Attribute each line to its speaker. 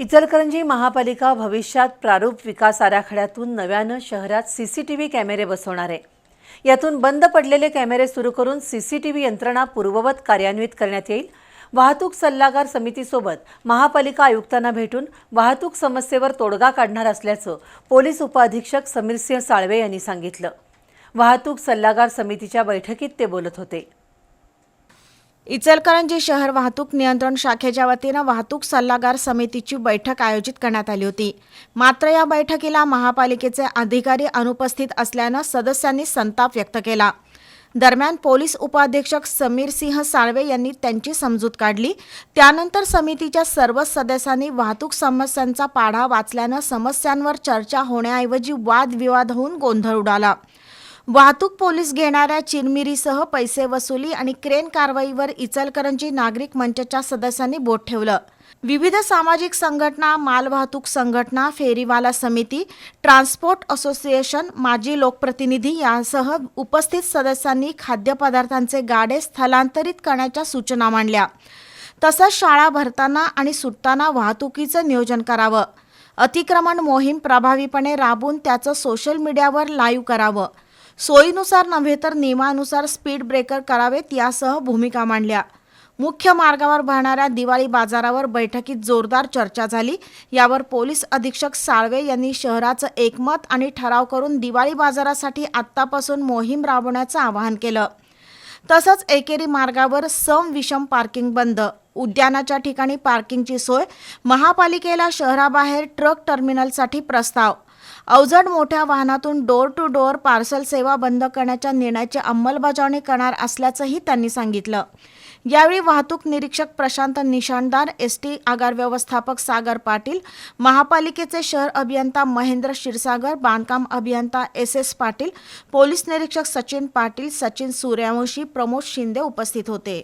Speaker 1: इचलकरंजी महापालिका भविष्यात प्रारूप विकास आराखड्यातून नव्यानं शहरात सी सी टी व्ही कॅमेरे बसवणार आहे. यातून बंद पडलेले कॅमेरे सुरू करून सी सी टी व्ही यंत्रणा पूर्ववत कार्यान्वित करण्यात येईल. वाहतूक सल्लागार समितीसोबत महापालिका आयुक्तांना भेटून वाहतूक समस्येवर तोडगा काढणार असल्याचं पोलीस उपअधीक्षक समीरसिंह साळवे यांनी सांगितलं. वाहतूक सल्लागार समितीच्या बैठकीत ते बोलत होते.
Speaker 2: इचलकरंजी शहर वाहतूक नियंत्रण शाखेच्या वतीनं वाहतूक सल्लागार समितीची बैठक आयोजित करण्यात आली होती. मात्र या बैठकीला महापालिकेचे अधिकारी अनुपस्थित असल्यानं सदस्यांनी संताप व्यक्त केला. दरम्यान पोलीस उपाधीक्षक समीर सिंह साळवे यांनी त्यांची समजूत काढली. त्यानंतर समितीच्या सर्व सदस्यांनी वाहतूक समस्यांचा पाढा वाचल्यानं समस्यांवर चर्चा होण्याऐवजी वादविवाद होऊन गोंधळ उडाला. वाहतूक पोलीस घेणाऱ्या चिरमिरीसह पैसे वसुली आणि क्रेन कारवाईवर इचलकरंजी नागरिक मंचच्या सदस्यांनी बोट ठेवलं. विविध सामाजिक संघटना मालवाहतूक संघटना फेरीवाला समिती ट्रान्सपोर्ट असोसिएशन माजी लोकप्रतिनिधी यांसह उपस्थित सदस्यांनी खाद्यपदार्थांचे गाडे स्थलांतरित करण्याच्या सूचना मांडल्या. तसंच शाळा भरताना आणि सुटताना वाहतुकीचं नियोजन करावं. अतिक्रमण मोहीम प्रभावीपणे राबून त्याचं सोशल मीडियावर लाईव्ह करावं. सोयीनुसार नव्हे तर नियमानुसार स्पीड ब्रेकर करावेत यासह भूमिका मांडल्या. मुख्य मार्गावर भरणाऱ्या दिवाळी बाजारावर बैठकीत जोरदार चर्चा झाली. यावर पोलीस अधीक्षक साळवे यांनी शहराचं एकमत आणि ठराव करून दिवाळी बाजारासाठी आत्तापासून मोहीम राबवण्याचं आवाहन केलं. तसंच एकेरी मार्गावर सम विषम पार्किंग बंद. उद्यानाच्या ठिकाणी पार्किंगची सोय. महापालिकेला शहराबाहेर ट्रक टर्मिनलसाठी प्रस्ताव. अवजड मोठ्या वाहनातून डोर टू डोअर पार्सल सेवा बंद करण्याच्या निर्णयाची अंमलबजावणी करणार असल्याचंही त्यांनी सांगितलं. यावेळी वाहतूक निरीक्षक प्रशांत निशाणदार एस टी आगार व्यवस्थापक सागर पाटील महापालिकेचे शहर अभियंता महेंद्र क्षीरसागर बांधकाम अभियंता एस एस पाटील पोलीस निरीक्षक सचिन पाटील सचिन सूर्यवंशी प्रमोद शिंदे उपस्थित होते.